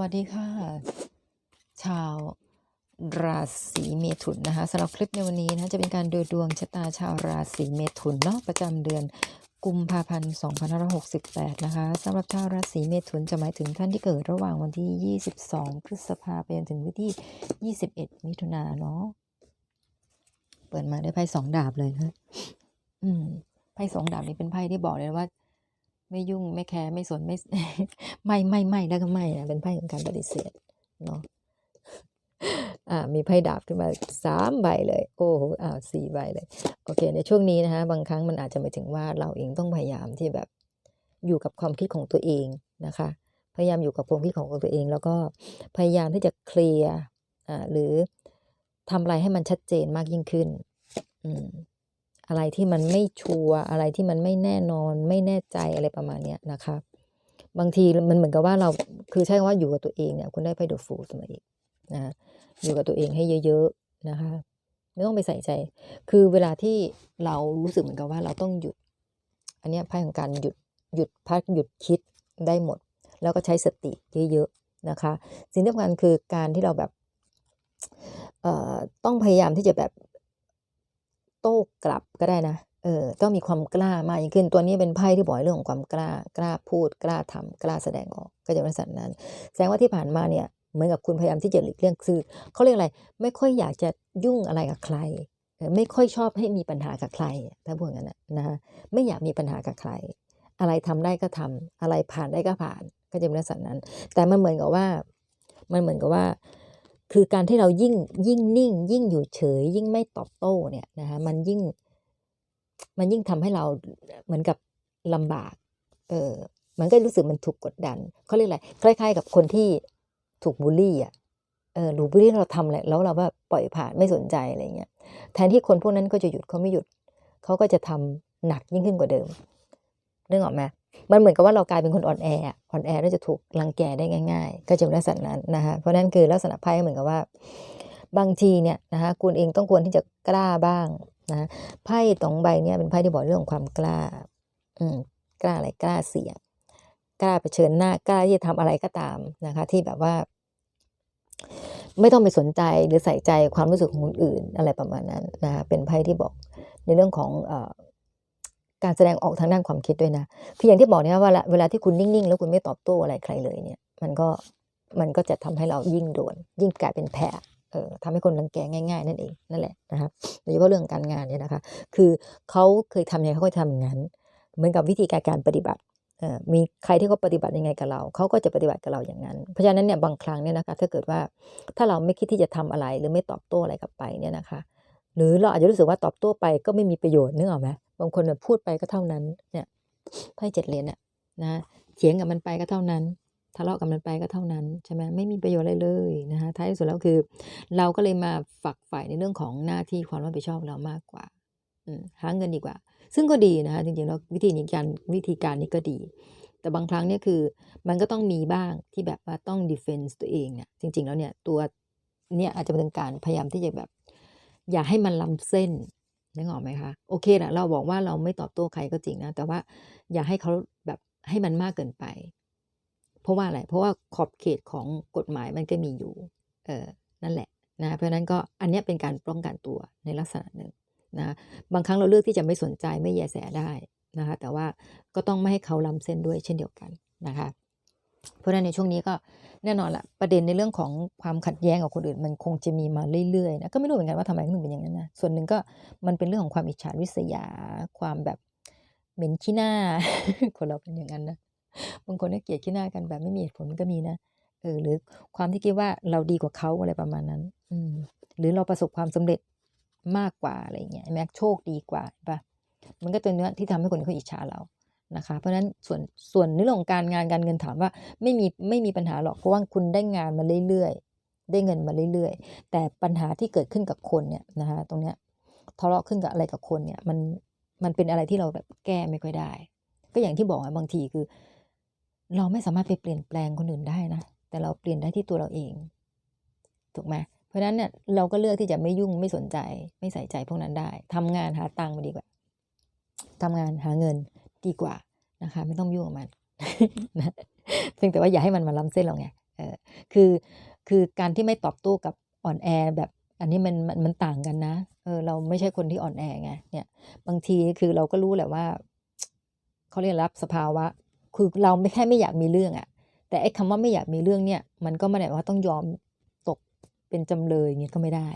วัสดีค่ะ ชาวราศีเมถุนนะคะสำหรับคลิปในวันนี้นะจะเป็นการดูดวงชะตาชาวราศีเมถุนเนาะประจำเดือนกุมภาพันธ์2568 นะคะสำหรับชาวราศีเมถุนจะหมายถึงท่านที่เกิดระหว่างวันที่ 22 พฤษภาไปจนถึงวันที่ 21 มิถุนาเนาะเปิดมาด้วยไพ่สองดาบเลยนะอืมไพ่สองดาบนี้เป็นไพ่ที่บอกเลยว่า ไม่ยุ่งไม่แคร์ไม่สนไม่ไม่ไม่ไม่แล้วก็ไม่นะเป็นไพ่ของการปฏิเสธเนาะอ่ามีไพ่ดาบขึ้นมาสามใบเลย โอ้โหอ้าวสี่ใบเลย โอเค ในช่วงนี้นะคะบางครั้งมันอาจจะหมายถึงว่าเราเองต้องพยายามที่แบบอยู่กับความคิดของตัวเองนะคะ พยายามอยู่กับความคิดของตัวเอง แล้วก็พยายามที่จะเคลียร์อ่าหรือทำอะไรให้มันชัดเจนมากยิ่งขึ้น อืม อะไรที่มันไม่ชัวร์อะไรที่มันไม่แน่นอน ไม่แน่ใจอะไรประมาณเนี้ยนะคะ บางทีมันเหมือนกับว่าเราคือใช้คำว่าอยู่กับตัวเองเนี่ยคุณได้ไพ่เดอะฟูลเสมออีกนะอยู่กับตัวเองให้เยอะๆนะคะ ไม่ต้องไปใส่ใจ คือเวลาที่เรารู้สึกเหมือนกับว่าเราต้องหยุด อันนี้ไพ่ของการหยุดหยุดพักหยุดคิดได้หมด แล้วก็ใช้สติเยอะๆนะคะ สิ่งที่สำคัญคือการที่เราแบบเอ่อต้องพยายามที่จะแบบ โต้กลับก็ได้นะเออต้องมีความกล้ามากยิ่งขึ้นตัวนี้เป็นไพ่ที่บอกเรื่องของความกล้ากล้าพูดกล้าทำกล้าแสดงออกก็จะเป็นลักษณะนั้น แสดงว่าที่ผ่านมาเนี่ยเหมือนกับคุณพยายามที่จะหลีกเลี่ยงคือเขาเรียกอะไรไม่ค่อยอยากจะยุ่งอะไรกับใครไม่ค่อยชอบให้มีปัญหากับใครถ้าพูดงั้นนะนะไม่อยากมีปัญหากับใคร อะไรทำได้ก็ทำอะไรผ่านได้ก็ผ่าน ก็จะเป็นลักษณะนั้น แต่มันเหมือนกับว่า มันเหมือนกับว่า คือการที่เรายิ่งยิ่งนิ่ง ยิ่งอยู่เฉย ยิ่งไม่ตอบโต้เนี่ยนะคะมันยิ่ง มันยิ่งทำให้เราเหมือนกับลำบาก เออมันก็รู้สึกมันถูกกดดันเขาเรียกอะไรคล้าย ๆ กับคนที่ถูกบูลลี่อะเออหรือบูลลี่เราทำอะไรแล้วเราแบบปล่อยผ่านไม่สนใจอะไรเงี้ยแทนที่คนพวกนั้นก็จะหยุดเขาไม่หยุดเขาก็จะทำหนักยิ่งขึ้นกว่าเดิมเรื่องออกไหม มันเหมือนกับว่าเรากลายเป็นคนอ่อนแออ่อนแอแล้วจะถูกรังแกได้ง่ายๆ ก็จะเป็นลักษณะนั้นนะคะเพราะนั้นคือลักษณะไพ่เหมือนกับว่า บางทีเนี่ยนะคะคุณเองต้องควรที่จะกล้าบ้างนะไพ่สองใบเนี่ยเป็นไพ่ที่บอกเรื่องของความกล้า อืมกล้าอะไรกล้าเสี่ยงกล้าเผชิญหน้ากล้าที่จะทำอะไรก็ตามนะคะ ที่แบบว่า ไม่ต้องไปสนใจหรือใส่ใจความรู้สึกของคนอื่นอะไรประมาณนั้นนะคะเป็นไพ่ที่บอกในเรื่องของเอ่อ การแสดงออกทางด้านความคิดด้วยนะ คืออย่างที่บอกเนี่ยว่าเวลาเวลาที่คุณนิ่ง ๆ แล้วคุณไม่ตอบโต้อะไรใครเลยเนี่ย มันก็มันก็จะทำให้เรายิ่งโดน ยิ่งกลายเป็นแพ้เออทำให้คนรังแกง่าย ๆ นั่นเองนั่นแหละนะครับโดยเฉพาะเรื่องการงานเนี่ยนะคะ คือเขาเคยทำยังไงเขาก็ทำอย่างนั้น เหมือนกับวิธีการการปฏิบัติเออมีใครที่เขาปฏิบัติยังไงกับเรา เขาก็จะปฏิบัติกับเราอย่างนั้น เพราะฉะนั้นเนี่ยบางครั้งเนี่ยนะคะ ถ้าเกิดว่าถ้าเราไม่คิดที่จะทำอะไรหรือไม่ตอบโต้อะไรกลับไปเนี่ยนะคะ หรือเราอาจจะรู้สึกว่าตอบโต้ไปก็ไม่มีประโยชน์นึกออกไหม บางคนเนี่ยพูดไปก็เท่านั้น เนี่ยไพ่เจ็ดเหรียญเนี่ยนะเถียงกับมันไปก็เท่านั้น ทะเลาะกับมันไปก็เท่านั้นใช่ไหมไม่มีประโยชน์อะไรเลยนะคะท้ายสุดแล้วคือ เราก็เลยมาฝักใฝ่ในเรื่องของหน้าที่ความรับผิดชอบเรามากกว่าหาเงินดีกว่า ซึ่งก็ดีนะคะจริงๆแล้ววิธีนี้การวิธีการนี้ก็ดี แต่บางครั้งเนี่ยคือมันก็ต้องมีบ้างที่แบบว่าต้อง defense ตัวเองเนี่ยจริง ๆ แล้วเนี่ยตัวเนี่ยอาจจะเป็นการพยายามที่จะแบบ อย่าให้มันล้ำเส้น นึกออกไหมคะโอเคนะเราบอกว่าเราไม่ตอบโต้ใครก็จริงนะ แต่ว่าอย่าให้เขาแบบให้มันมากเกินไป เพราะว่าอะไร เพราะว่าขอบเขตของกฎหมายมันก็มีอยู่ เออนั่นแหละนะเพราะนั้นก็อันนี้เป็นการป้องกันตัวในลักษณะหนึ่งนะบางครั้งเราเลือกที่จะไม่สนใจไม่แยแสได้นะคะแต่ว่าก็ต้องไม่ให้เขาล้ำเส้นด้วยเช่นเดียวกันนะคะ เพราะฉะนั้นในช่วงนี้ก็แน่นอนละประเด็นในเรื่องของความขัดแย้งกับคนอื่น มันคงจะมีมาเรื่อยๆนะก็ไม่รู้เหมือนกันว่าทำไมถึงเป็นอย่างนั้นนะส่วนหนึ่งก็มันเป็นเรื่องของความอิจฉาริษยา ความแบบเหม็นขี้หน้า คนเราเป็นอย่างนั้นนะบางคนเนี่ยเกลียดขี้หน้ากันแบบไม่มีเหตุผลก็มีนะเออหรือความที่คิดว่าเราดีกว่าเขาอะไรประมาณนั้น อืมหรือเราประสบความสำเร็จมากกว่าอะไรเงี้ยแม็กโชคดีกว่าปะมันก็เป็นเนื้อที่ทำให้คนเขาอิจฉาเรา นะคะ เพราะฉะนั้นส่วนส่วนในเรื่องของการงานการเงินถามว่าไม่มีไม่มีปัญหาหรอกเพราะว่าคุณได้งานมาเรื่อยๆ ได้เงินมาเรื่อยๆ แต่ปัญหาที่เกิดขึ้นกับคนเนี่ยนะคะตรงเนี้ยทะเลาะขึ้นกับอะไรกับคนเนี่ยมันมันเป็นอะไรที่เราแบบแก้ไม่ค่อยได้ ก็อย่างที่บอกอะบางทีคือ เราไม่สามารถไปเปลี่ยนแปลงคนอื่นได้นะแต่เราเปลี่ยนได้ที่ตัวเราเองถูกไหมเพราะฉะนั้นเนี่ยเราก็เลือกที่จะไม่ยุ่งไม่สนใจ ไม่ใส่ใจพวกนั้นได้ทำงานหาตังค์มาดีกว่าทำงานหาเงิน ดีกว่านะคะ ไม่ต้องยุ่งกับมันนะเพียงแต่ว่าอย่าให้มันมาล้ำเส้นเราไงเออคือคือการที่ไม่ตอบโต้กับอ่อนแอแบบอันนี้มันมันมันต่างกันนะเออเราไม่ใช่คนที่อ่อนแอไงเนี่ยบางทีคือเราก็รู้แหละว่าเขาเรียกรับสภาวะ คือเราไม่แค่ไม่อยากมีเรื่องอะแต่ไอ้คำว่าไม่อยากมีเรื่องเนี่ย มันก็ไม่ได้ว่าต้องยอมตกเป็นจำเลยอย่างเงี้ยก็ไม่ได้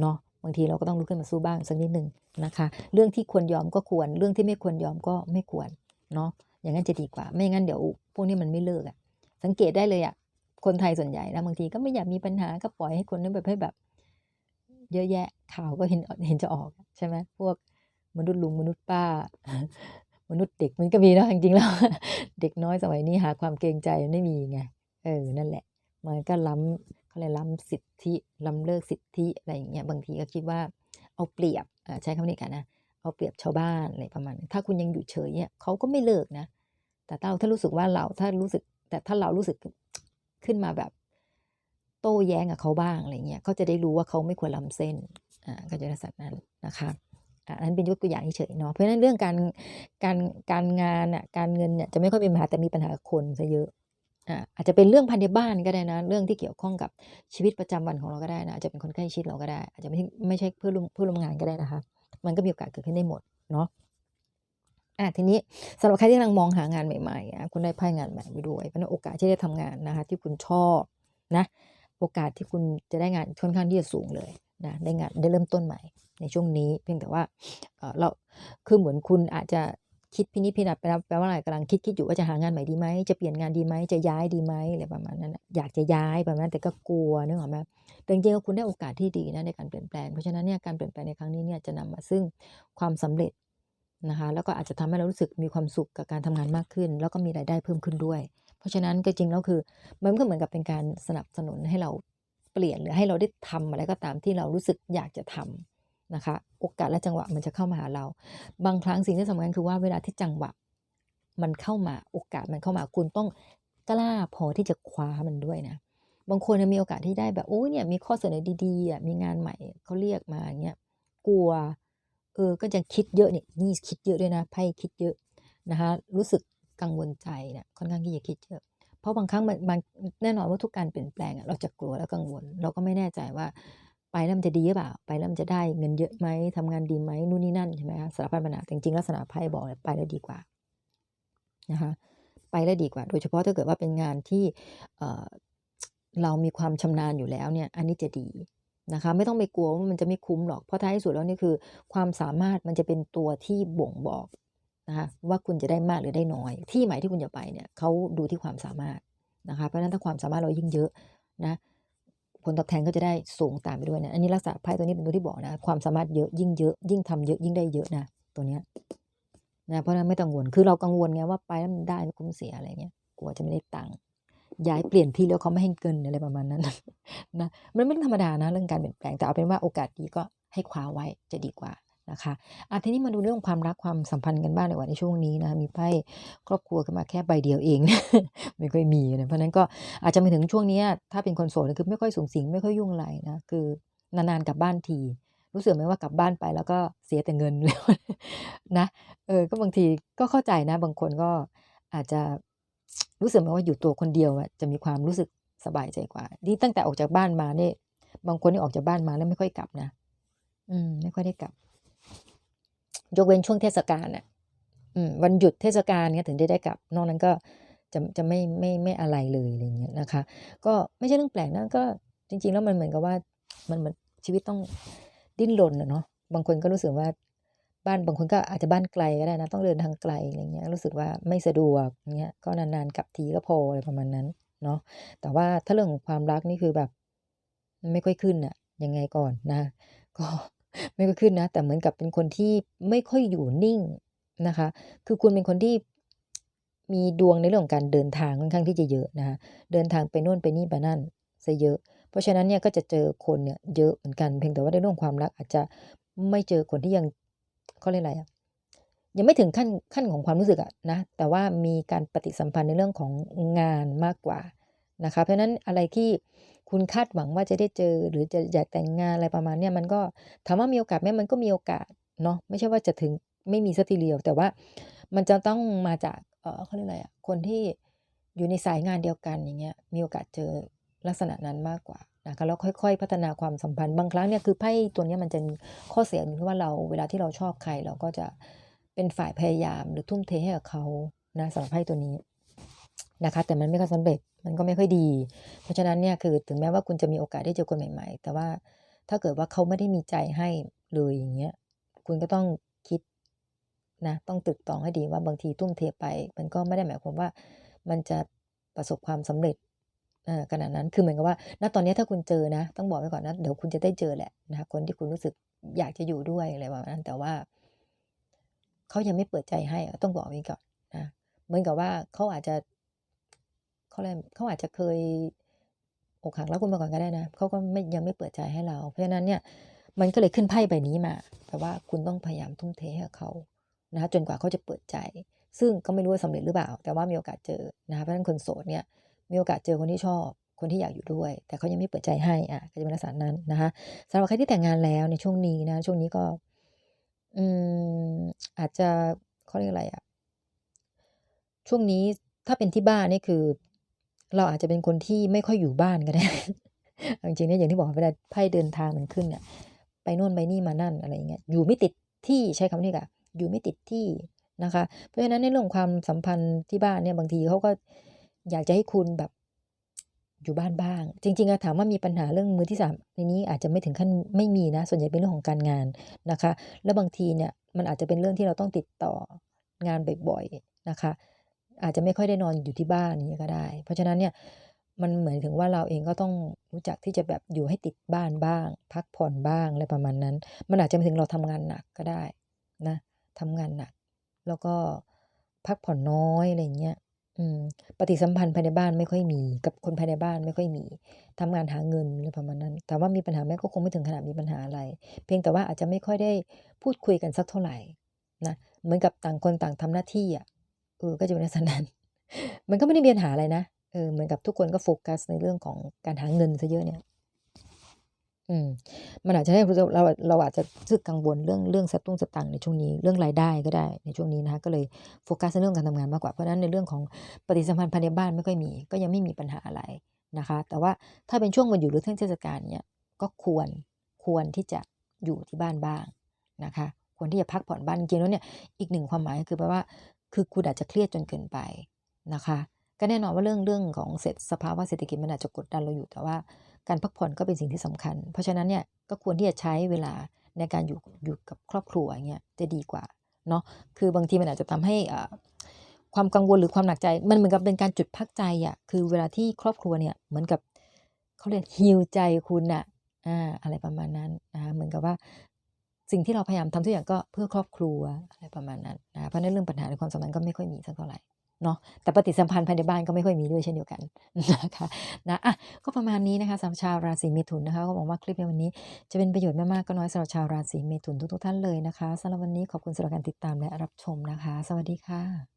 เนาะ บางทีเราก็ต้องลุกขึ้นมาสู้บ้างสักนิดหนึ่งนะคะ เรื่องที่ควรยอมก็ควร เรื่องที่ไม่ควรยอมก็ไม่ควรเนาะอย่างนั้นจะดีกว่า ไม่งั้นเดี๋ยวพวกนี้มันไม่เลิกอะสังเกตได้เลยอะคนไทยส่วนใหญ่นะบางทีก็ไม่อยากมีปัญหาก็ปล่อยให้คนนั้นแบบให้แบบ เยอะแยะข่าวก็เห็นเห็นจะออกใช่ไหมพวกมนุษย์ลุงมนุษย์ป้ามนุษย์เด็กมันก็มีเนาะจริงๆแล้ว เด็กน้อยสมัยนี้หาความเกรงใจไม่มีไงเออนั่นแหละ มันก็ล้ำ เขาเลยล้ำสิทธิล้ำเลิกสิทธิอะไรอย่างเงี้ยบางทีก็คิดว่าเอาเปรียบใช้คำนี้กันนะเอาเปรียบชาวบ้านอะไรประมาณนั้ถ้าคุณยังอยู่เฉยเนี่ยเขาก็ไม่เลิกนะ แต่ถ้าถ้ารู้สึกว่าเราถ้ารู้สึก แต่ถ้าเรารู้สึกขึ้นมาแบบโต้แย้งกับเขาบ้างอะไรเงี้ยเขาจะได้รู้ว่าเขาไม่ควรล้ำเส้นอ่าก็จะลักษณะนั้นนะคะอันนั้นเป็นยกตัวอย่างเฉยเนาะเพราะฉะนั้นเรื่องการการการงานอะการเงินเนี่ยจะไม่ค่อยเป็นปัญหาแต่มีปัญหาคนซะเยอะ อาจจะเป็นเรื่องภายในบ้านก็ได้นะ เรื่องที่เกี่ยวข้องกับชีวิตประจำวันของเราก็ได้นะอาจจะเป็นคนใกล้ชิดเราก็ได้ อาจจะไม่ไม่ใช่เพื่อนร่วมเพื่อนร่วมงานก็ได้นะคะ มันก็มีโอกาสเกิดขึ้นได้หมดเนาะอะทีนี้สำหรับใครที่กำลังมองหางานใหม่ๆอะคุณได้ไพ่งานใหม่ไปด้วยเพราะนั้นโอกาสที่ได้ทำงานนะคะ ที่คุณชอบนะ โอกาสที่คุณจะได้งานค่อนข้างที่จะสูงเลยนะได้งานได้เริ่มต้นใหม่ในช่วงนี้ เพียงแต่ว่าเอ่อเราคือเหมือนคุณอาจจะ คิดพินิจพิจารณาไปแล้วแปลว่าอะไรกำลังคิดคิดอยู่ว่าจะหางานใหม่ดีไหมจะเปลี่ยนงานดีไหมจะย้ายดีไหมอะไรประมาณนั้นอยากจะย้ายประมาณนั้นแต่ก็กลัวนึกออกไหมแต่จริงๆคุณได้โอกาสที่ดีนะในการเปลี่ยนแปลงเพราะฉะนั้นเนี่ยการเปลี่ยนแปลงในครั้งนี้เนี่ยจะนำมาซึ่งความสำเร็จนะคะแล้วก็อาจจะทำให้เรารู้สึกมีความสุขกับการทำงานมากขึ้น แล้วก็มีรายได้เพิ่มขึ้นด้วย เพราะฉะนั้นก็จริงแล้วคือมันก็เหมือนกับเป็นการสนับสนุนให้เราเปลี่ยนหรือให้เราได้ทำอะไรก็ตามที่เรารู้สึกอยากจะทำ นะคะ โอกาสและจังหวะมันจะเข้ามาหาเรา บางครั้งสิ่งที่สำคัญคือว่าเวลาที่จังหวะมันเข้ามาโอกาสมันเข้ามาคุณต้องกล้าพอที่จะคว้ามันด้วยนะ บางคนมีโอกาสที่ได้แบบโอ้เนี่ยมีข้อเสนอดีๆอะมีงานใหม่เขาเรียกมาอย่างเงี้ยกลัวเออก็จะคิดเยอะเนี่ยนี่คิดเยอะด้วยนะไพ่คิดเยอะนะคะรู้สึกกังวลใจเนี่ยค่อนข้างที่จะคิดเยอะ เพราะบางครั้งมันแน่นอนว่าทุกการเปลี่ยนแปลงเราจะกลัวและกังวล เราก็ไม่แน่ใจว่า ไปแล้วมันจะดีหรือเปล่า ไปแล้วมันจะได้เงินเยอะไหมทำงานดีไหมนู่นนี่นั่นใช่ไหมคะสารพัดปัญหาแต่จริงๆลักษณะไพ่บอกไปแล้วดีกว่านะคะไปแล้วดีกว่า โดยเฉพาะถ้าเกิดว่าเป็นงานที่เเรามีความชำนาญอยู่แล้วเนี่ยอันนี้จะดีนะคะไม่ต้องไปกลัวว่ามันจะไม่คุ้มหรอกเพราะท้ายสุดแล้วนี่คือ ความสามารถมันจะเป็นตัวที่บ่งบอกนะคะว่าคุณจะได้มากหรือได้น้อย ที่หมายที่คุณจะไปเนี่ยเขาดูที่ความสามารถนะคะเพราะฉะนั้นถ้าความสามารถเรายิ่งเยอะนะ ผลตอบแทนก็จะได้สูงตามไปด้วยนะ อันนี้ลักษณะไพ่ตัวนี้เป็นตัวที่บอกนะ ความสามารถเยอะยิ่งเยอะ ยิ่งทำเยอะยิ่งได้เยอะนะตัวเนี้ยนะเพราะฉะนั้นไม่ต้องกังวลคือเรากังวลไงว่าไปแล้วมันได้คุ้มเสียอะไรเงี้ยกลัวจะไม่ได้ตังค์ย้ายเปลี่ยนที่แล้วเขาไม่ให้เกินอะไรประมาณนั้นนะมันไม่ธรรมดานะเรื่องการเปลี่ยนแปลงแต่เอาเป็นว่าโอกาสดีก็ให้คว้าไว้จะดีกว่า นะคะอะทีนี้มาดูเรื่องความรักความสัมพันธ์กันบ้างในวันในช่วงนี้นะมีไพ่ครอบครัวกันมาแค่ใบเดียวเอง ไม่ค่อยมีนะเพราะนั้นก็อาจจะมาถึงช่วงนี้ถ้าเป็นคนโสดคือไม่ค่อยสูงสิงไม่ค่อยยุ่งอะไรนะคือนานๆกลับบ้านทีรู้สึกไหมว่ากลับบ้านไปแล้วก็เสียแต่เงินแล้วนะเออก็บางทีก็เข้าใจนะบางคนก็อาจจะรู้สึกไหมว่าอยู่ตัวคนเดียวจะมีความรู้สึกสบายใจกว่านี่ตั้งแต่ออกจากบ้านมาเนี่ยบางคนที่ออกจากบ้านมาแล้วไม่ค่อยกลับนะ อืม ไม่ค่อยได้กลับ ยกเว้นช่วงเทศกาลน่ะวันหยุดเทศกาลเนี้ยถึงได้ได้กลับ นอกนั้นก็จะจะไม่ไม่ไม่อะไรเลยอะไรเงี้ยนะคะ ก็ไม่ใช่เรื่องแปลกนะก็จริง ๆ แล้วมันเหมือนกับว่ามันเหมือนชีวิตต้องดิ้นรนอะเนาะบางคนก็รู้สึกว่าบ้านบางคนก็อาจจะบ้านไกลก็ได้นะ ต้องเดินทางไกลอะไรเงี้ยรู้สึกว่าไม่สะดวกเงี้ยก็นานๆกลับทีก็พออะไรประมาณนั้นเนาะแต่ว่าถ้าเรื่องของความรักนี่คือแบบมันไม่ค่อยขึ้นอะยังไงก่อนนะ ก็ ไม่ค่อยขึ้นนะ แต่เหมือนกับเป็นคนที่ไม่ค่อยอยู่นิ่งนะคะ คือคุณเป็นคนที่มีดวงในเรื่องของการเดินทางค่อนข้างที่จะเยอะนะคะเดินทางไปโน่นไปนี่ไปนั่นซะเยอะ เพราะฉะนั้นเนี่ยก็จะเจอคนเนี่ยเยอะเหมือนกันเพียงแต่ว่าในเรื่องความรัก อาจจะไม่เจอคนที่ยังเขาเรียกอะไรอะยังไม่ถึงขั้นขั้นของความรู้สึกอะนะแต่ว่ามีการปฏิสัมพันธ์ในเรื่องของงานมากกว่า นะคะ เพราะนั้นอะไรที่คุณคาดหวังว่าจะได้เจอ หรือจะอยากแต่งงานอะไรประมาณเนี้ยมันก็ถามว่ามีโอกาสไหมมันก็มีโอกาสเนาะไม่ใช่ว่าจะถึงไม่มีสักทีเดียว แต่ว่ามันจะต้องมาจากเออเขาเรียกอะไรอะคนที่อยู่ในสายงานเดียวกันอย่างเงี้ยมีโอกาสเจอลักษณะนั้นมากกว่านะคะแล้วค่อยๆ พัฒนาความสัมพันธ์บางครั้งเนี่ยคือไพ่ตัวนี้มันจะมีข้อเสียอยู่ที่ว่าเราเวลาที่เราชอบใครเราก็จะเป็นฝ่ายพยายามหรือทุ่มเทให้กับเขานะสำหรับไพ่ตัวนี้ นะคะ แต่มันไม่ค่อยสำเร็จมันก็ไม่ค่อยดี เพราะฉะนั้นเนี่ยคือถึงแม้ว่าคุณจะมีโอกาสได้เจอคนใหม่ ๆ แต่ว่าถ้าเกิดว่าเขาไม่ได้มีใจให้เลยอย่างเงี้ยคุณก็ต้องคิดนะต้องตึกตองให้ดีว่าบางทีทุ่มเทไป มันก็ไม่ได้หมายความว่ามันจะประสบความสำเร็จขนาดนั้นคือเหมือนกับว่า ณตอนนี้ถ้าคุณเจอนะ ต้องบอกไว้ก่อนนะเดี๋ยวคุณจะได้เจอแหละนะคะคนที่คุณรู้สึกอยากจะอยู่ด้วยอะไรประมาณนั้น แต่ว่าเขายังไม่เปิดใจให้ต้องบอกไว้ก่อนนะเหมือนกับว่าเขาอาจจะ เขาอะไรเขาอาจจะเคยอกหักรักคุณมาก่อนก็ได้นะเขาก็ไม่ยังไม่เปิดใจให้เรา เพราะฉะนั้นเนี่ยมันก็เลยขึ้นไพ่ใบนี้มาแต่ว่าคุณต้องพยายามทุ่มเทให้เขานะคะจนกว่าเขาจะเปิดใจ ซึ่งก็ไม่รู้ว่าสำเร็จหรือเปล่า แต่ว่ามีโอกาสเจอนะคะเพราะฉะนั้นคนโสดเนี่ยมีโอกาสเจอคนที่ชอบคนที่อยากอยู่ด้วย แต่เขายังไม่เปิดใจให้อะก็จะเป็นลักษณะนั้นนะคะสำหรับใครที่แต่งงานแล้วในช่วงนี้นะช่วงนี้ก็ อืมอาจจะเขาเรียกอะไรอะช่วงนี้ถ้าเป็นที่บ้านนี่คือ เราอาจจะเป็นคนที่ไม่ค่อยอยู่บ้านก็ได้จริงๆเนี่ยอย่างที่บอกเวลาไพ่เดินทางมันขึ้นเนี่ยไปโน่นไปนี่มานั่นอะไรอย่างเงี้ยอยู่ไม่ติดที่ใช้คำนี้ค่ะอยู่ไม่ติดที่นะคะ เพราะฉะนั้นในเรื่องของความสัมพันธ์ที่บ้านเนี่ยบางทีเขาก็อยากจะให้คุณแบบอยู่บ้านบ้าง จริงๆอะถามว่ามีปัญหาเรื่องมือที่สามในนี้อาจจะไม่ถึงขั้นไม่มีนะ ส่วนใหญ่เป็นเรื่องของการงานนะคะ แล้วบางทีเนี่ยมันอาจจะเป็นเรื่องที่เราต้องติดต่องานบ่อยๆนะคะ อาจจะไม่ค่อยได้นอนอยู่ที่บ้านอย่างนี้ก็ได้ เพราะฉะนั้นเนี่ยมันเหมือนถึงว่าเราเองก็ต้องรู้จักที่จะแบบอยู่ให้ติดบ้านบ้าง พักผ่อนบ้างอะไรประมาณนั้น มันอาจจะไม่ถึงเราทำงานหนักก็ได้นะทำงานหนัก แล้วก็พักผ่อนน้อยอะไรเงี้ยอืมปฏิสัมพันธ์ภายในบ้านไม่ค่อยมี กับคนภายในบ้านไม่ค่อยมีทำงานหาเงินอะไรประมาณนั้น แต่ว่ามีปัญหาแม่ก็คงไม่ถึงขนาดมีปัญหาอะไร เพียงแต่ว่าอาจจะไม่ค่อยได้พูดคุยกันสักเท่าไหร่นะเหมือนกับต่างคนต่างทำหน้าที่อะ เออก็จะเป็นลักษณะนั้น มันก็ไม่ได้มีปัญหาอะไรนะเออเหมือนกับทุกคนก็โฟกัสในเรื่องของการหาเงินซะเยอะเนี่ย อืม มันอาจจะให้เราเราเราอาจจะรู้สึกกังวลเรื่องเรื่องสตุ้งสตังในช่วงนี้เรื่องรายได้ก็ได้ในช่วงนี้นะคะก็เลยโฟกัสในเรื่องการทำงานมากกว่าเพราะฉะนั้นในเรื่องของปฏิสัมพันธ์ภายในบ้านไม่ค่อยมี ก็ยังไม่มีปัญหาอะไรนะคะ แต่ว่าถ้าเป็นช่วงวันหยุดหรือเทศกาลเนี่ยก็ควรควรที่จะอยู่ที่บ้านบ้างนะคะควรที่จะพักผ่อนบ้านจริงแล้วเนี่ยอีกหนึ่งความหมายคือแปลว่า คือคุณอาจจะเครียดจนเกินไปนะคะ ก็แน่นอนว่าเรื่องเรื่องของเศรษฐสภาวะเศรษฐกิจมันอาจจะกดดันเราอยู่แต่ว่าการพักผ่อนก็เป็นสิ่งที่สำคัญ เพราะฉะนั้นเนี่ยก็ควรที่จะใช้เวลาในการอยู่อยู่กับครอบครัวอย่างเงี้ยจะดีกว่าเนาะคือบางทีมันอาจจะทำให้ความกังวลหรือความหนักใจ มันเหมือนกับเป็นการจุดพักใจอะ่ะคือเวลาที่ครอบครัวเนี่ยเหมือนกับเขาเรียกฮิวใจคุณอะอ่าอะไรประมาณนั้นนะคะเหมือนกับว่า สิ่งที่เราพยายามทำทุกอย่างก็เพื่อครอบครัวอะไรประมาณนั้นนะเพราะนั้นเรื่องปัญหาในความสัมพันธ์ก็ไม่ค่อยมีสักเท่าไหร่เนาะแต่ปฏิสัมพันธ์ภายในบ้านก็ไม่ค่อยมีด้วยเช่นเดียวกันนะคะนะอะก็ประมาณนี้นะคะสำหรับชาวราศีเมถุนนะคะก็หวังว่าคลิปในวันนี้จะเป็นประโยชน์ไม่มากก็น้อยสำหรับชาวราศีเมถุนทุกๆท่านเลยนะคะสำหรับวันนี้ขอบคุณสำหรับการติดตามและรับชมนะคะ สวัสดีค่ะ